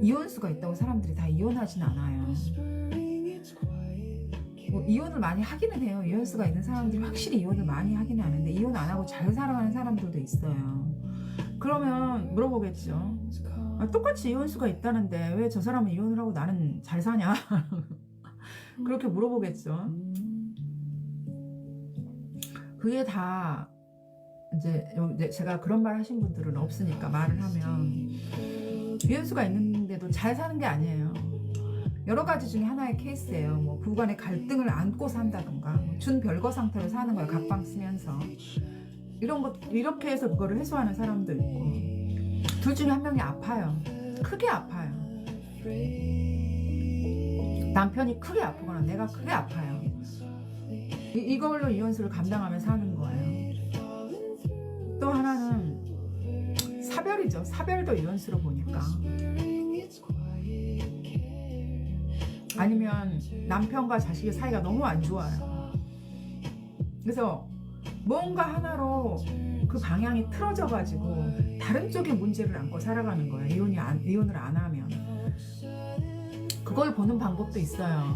이혼수가 있다고 사람들이 다 이혼하진 않아요. 뭐 이혼을 많이 하기는 해요. 이혼수가 있는 사람들이 확실히 이혼을 많이 하기는 하는데 이혼 안 하고 잘 살아가는 사람들도 있어요. 그러면 물어보겠죠. 아, 똑같이 이혼수가 있다는데 왜 저 사람은 이혼을 하고 나는 잘 사냐? 그렇게 물어보겠죠. 그게 다 이제 제가 그런 말 하신 분들은 없으니까 말을 하면 이혼수가 있는 데도 잘 사는 게 아니에요. 여러 가지 중에 하나의 케이스예요. 뭐 부부간의 갈등을 안고 산다던가 뭐 준별거 상태로 사는 거예요. 각방 쓰면서 이런 것 이렇게 해서 그거를 해소하는 사람도 있고 둘 중에 한 명이 아파요. 크게 아파요. 남편이 크게 아프거나 내가 크게 아파요. 이, 이걸로 이혼수를 감당하며 사는 거예요. 또 하나는 사별이죠. 사별도 이혼수로 보니까. 아니면 남편과 자식의 사이가 너무 안 좋아요. 그래서 뭔가 하나로 그 방향이 틀어져 가지고 다른 쪽의 문제를 안고 살아가는 거예요. 이혼이 안, 이혼을 안 하면. 그걸 보는 방법도 있어요.